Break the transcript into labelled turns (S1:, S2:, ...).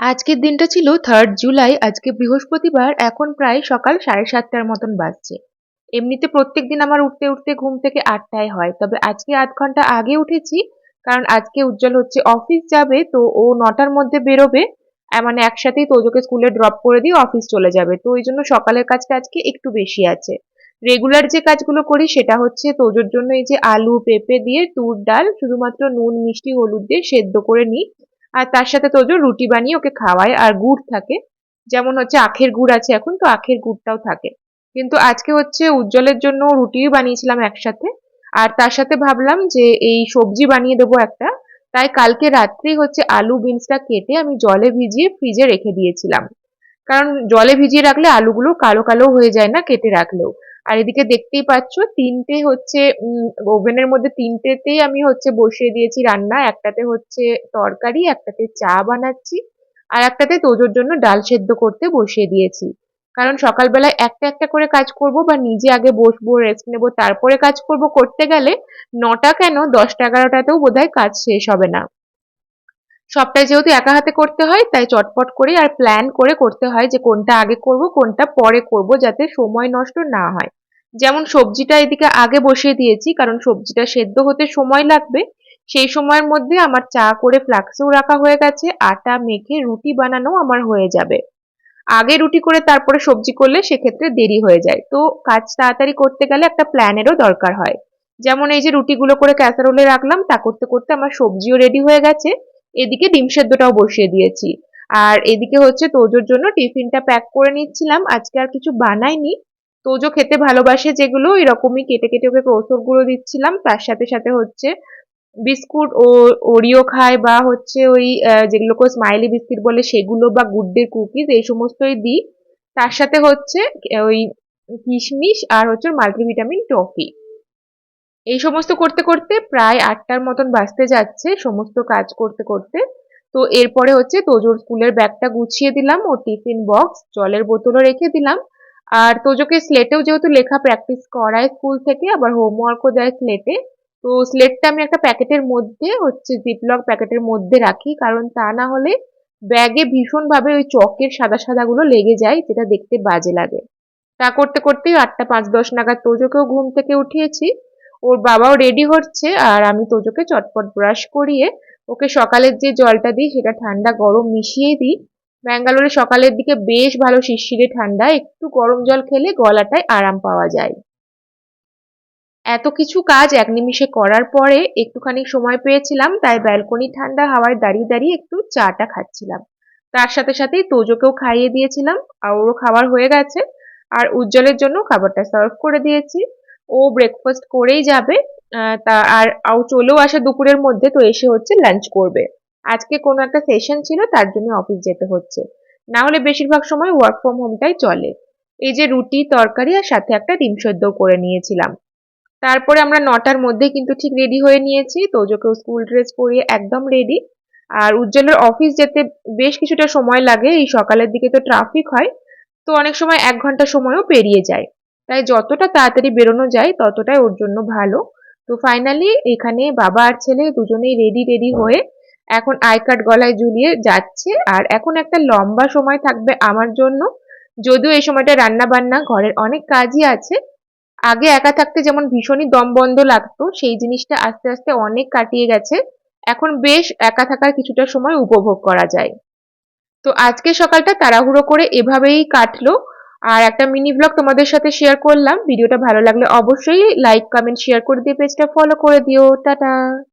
S1: আজকের দিনটা ছিল থার্ড জুলাই আজকে বৃহস্পতিবার, এখন প্রায় সকাল সাড়ে সাতটার মতন বাজছে। এমনিতে প্রত্যেক দিন আমার উঠতে উঠতে ঘুম থেকে আটটায় হয়, তবে আজকে আধ ঘণ্টা আগে উঠেছি, কারণ আজকে উজ্জ্বল হচ্ছে অফিস যাবে, তো ও নটার মধ্যে বেরোবে মানে একসাথেই তোজোকে স্কুলে ড্রপ করে দিয়ে অফিস চলে যাবে, তো ওই জন্য সকালের কাজটা আজকে একটু বেশি আছে। রেগুলার যে কাজগুলো করি সেটা হচ্ছে তোজোর জন্য এই যে আলু, পেঁপে দিয়ে তুর, ডাল, শুধুমাত্র নুন, মিষ্টি, হলুদ দিয়ে সেদ্ধ করে নিই আর তার সাথে তোজো রুটি বানিয়ে ওকে খাওয়ায়, আর গুড় থাকে। যেমন হচ্ছে আখের গুড় আছে এখন, তো আখের গুড়টাও থাকে। কিন্তু আজকে হচ্ছে উজ্জ্বলের জন্য রুটিও বানিয়েছিলাম একসাথে। আর তার সাথে ভাবলাম যে এই সবজি বানিয়ে দেবো একটা। তাই কালকে রাত্রি হচ্ছে আলু বিনসটা কেটে আমি জলে ভিজিয়ে ফ্রিজে রেখে দিয়েছিলাম। কারণ জলে ভিজিয়ে রাখলে আলুগুলো কালো কালো হয়ে যায় না কেটে রাখলেও। আর এদিকে দেখতেই পাচ্ছ, তিনটে হচ্ছে ওভেনের মধ্যে তিনটেতেই আমি হচ্ছে বসিয়ে দিয়েছি রান্না। একটাতে হচ্ছে তরকারি, একটাতে চা বানাচ্ছি আর একটাতে তোজোর জন্য ডাল সেদ্ধ করতে বসিয়ে দিয়েছি। কারণ সকালবেলায় একটা একটা করে কাজ করব বা নিজে আগে বসবো রেস্ট নেব, তারপরে কাজ করব করতে গেলে নটা কেন? দশটা এগারোটাতেও বোধহয় কাজ শেষ হবে না। সবটাই যেহেতু একা হাতে করতে হয়, তাই চটপট করে আর প্ল্যান করে করতে হয় যে কোনটা আগে করব, কোনটা পরে করব যাতে সময় নষ্ট না হয়। যেমন সবজিটা এদিকে আগে বসিয়ে দিয়েছি, কারণ সবজিটা সেদ্ধ হতে সময় লাগবে। সেই সময়ের মধ্যে আমার চা করে ফ্লাক্সেও রাখা হয়ে গেছে, আটা মেখে রুটি বানানো আমার হয়ে যাবে। আগে রুটি করে তারপরে সবজি করলে সেক্ষেত্রে দেরি হয়ে যায়। তো কাজ তাড়াতাড়ি করতে গেলে একটা প্ল্যানেরও দরকার হয়। যেমন এই যে রুটিগুলো করে ক্যাসারোলে রাখলাম, তা করতে করতে আমার সবজিও রেডি হয়ে গেছে। এদিকে ডিম সেদ্ধটাও বসিয়ে দিয়েছি। আর এদিকে হচ্ছে তোজোর জন্য টিফিনটা প্যাক করে নিচ্ছিলাম, আজকে আর কিছু বানাইনি। তোজো খেতে ভালোবাসে যেগুলো, এরকমই কেটে কেটে ওকে কৌশলগুলো দিচ্ছিলাম। তার সাথে সাথে হচ্ছে বিস্কুট ও ওরিও খায় বা হচ্ছে ওই যেগুলোকে স্মাইলি বিস্কিট বলে, সেগুলো বা গুড ডে কুকিজ এই সমস্তই দিই। তার সাথে হচ্ছে ওই কিশমিশ আর হচ্ছে মাল্টিভিটামিন টফি। এই সমস্ত করতে করতে প্রায় আটটার মতন বাঁচতে যাচ্ছে সমস্ত কাজ করতে করতে। তো এরপরে হচ্ছে তোজোর স্কুলের ব্যাগটা গুছিয়ে দিলাম, ও টিফিন বক্স, জলের বোতলও রেখে দিলাম। আর তোজোকে স্লেটেও যেহেতু লেখা প্র্যাকটিস করায় স্কুল থেকে, আবার হোমওয়ার্কও দেয় স্লেটে তো স্লেটটা আমি একটা প্যাকেটের মধ্যে, হচ্ছে জিপলক প্যাকেটের মধ্যে রাখি, কারণ তা না হলে ব্যাগে ভীষণভাবে ওই চকের সাদা সাদা গুলো লেগে যায়, যেটা দেখতে বাজে লাগে। তা করতে করতেই আটটা পাঁচ দশ নাগাদ তোজোকেও ঘুম থেকে উঠিয়েছি। ওর বাবাও রেডি হচ্ছে, আর আমি তোজোকে চটপট ব্রাশ করিয়ে, ওকে সকালের যে জলটা দিই, সেটা ঠান্ডা গরম মিশিয়ে দিই ব্যাঙ্গালোরে সকালের দিকে বেশ ভালো শিরশিরে ঠান্ডা, একটু গরম জল খেলে গলাটায় আরাম পাওয়া যায়। এত কিছু কাজ এক নিমিষে করার পরে একটুখানি সময় পেয়েছিলাম, তাই ব্যালকনি ঠান্ডা হাওয়ায় দাঁড়িয়ে দাঁড়িয়ে একটু চাটা খাচ্ছিলাম। তার সাথে সাথেই তোজোকেও খাইয়ে দিয়েছিলাম, আর ওরও খাবার হয়ে গেছে, আর উজ্জ্বলের জন্য খাবারটা সার্ভ করে দিয়েছি। ও ব্রেকফাস্ট করেই যাবে তা আর চলেও আসে দুপুরের মধ্যে, তো এসে হচ্ছে লাঞ্চ করবে। আজকে কোনো একটা সেশন ছিল, তার জন্য অফিস যেতে হচ্ছে। না হলে বেশিরভাগ সময় ওয়ার্ক ফ্রম হোমটাই চলে। এই যে রুটি, তরকারি আর সাথে একটা ডিম সেদ্ধ করে নিয়েছিলাম। তারপরে আমরা নটার মধ্যে কিন্তু ঠিক রেডি হয়ে নিয়েছি। তোজোকেও স্কুল ড্রেস পরিয়ে একদম রেডি আর উজ্জ্বলের অফিস যেতে বেশ কিছুটা সময় লাগে। এই সকালের দিকে তো ট্রাফিক হয়। তো অনেক সময় এক ঘণ্টা সময়ও পেরিয়ে যায়। তাই যতটা তাড়াতাড়ি বেরোনো যায়, ততটাই ওর জন্য ভালো। তো ফাইনালি এখানে বাবা আর ছেলে দুজনেই রেডি রেডি হয়ে এখন আই কার্ড গলায় ঝুলিয়ে যাচ্ছে আর এখন একটা লম্বা সময় থাকবে আমার জন্য। যদিও এই সময়টা রান্না বান্না ঘরের অনেক কাজই আছে। আগে একা থাকতে যেমন ভীষণই দম বন্ধ লাগতো, সেই জিনিসটা আস্তে আস্তে অনেক কাটিয়ে গেছে। এখন বেশ একা থাকার কিছুটা সময় উপভোগ করা যায়। তো আজকে সকালটা তাড়াহুড়ো করে এভাবেই কাটলো। আর একটা মিনি ব্লগ তোমাদের সাথে শেয়ার করলাম। ভিডিওটা ভালো লাগলে অবশ্যই লাইক কমেন্ট শেয়ার করে দিয়ে পেজটা ফলো করে দিও। টাটা!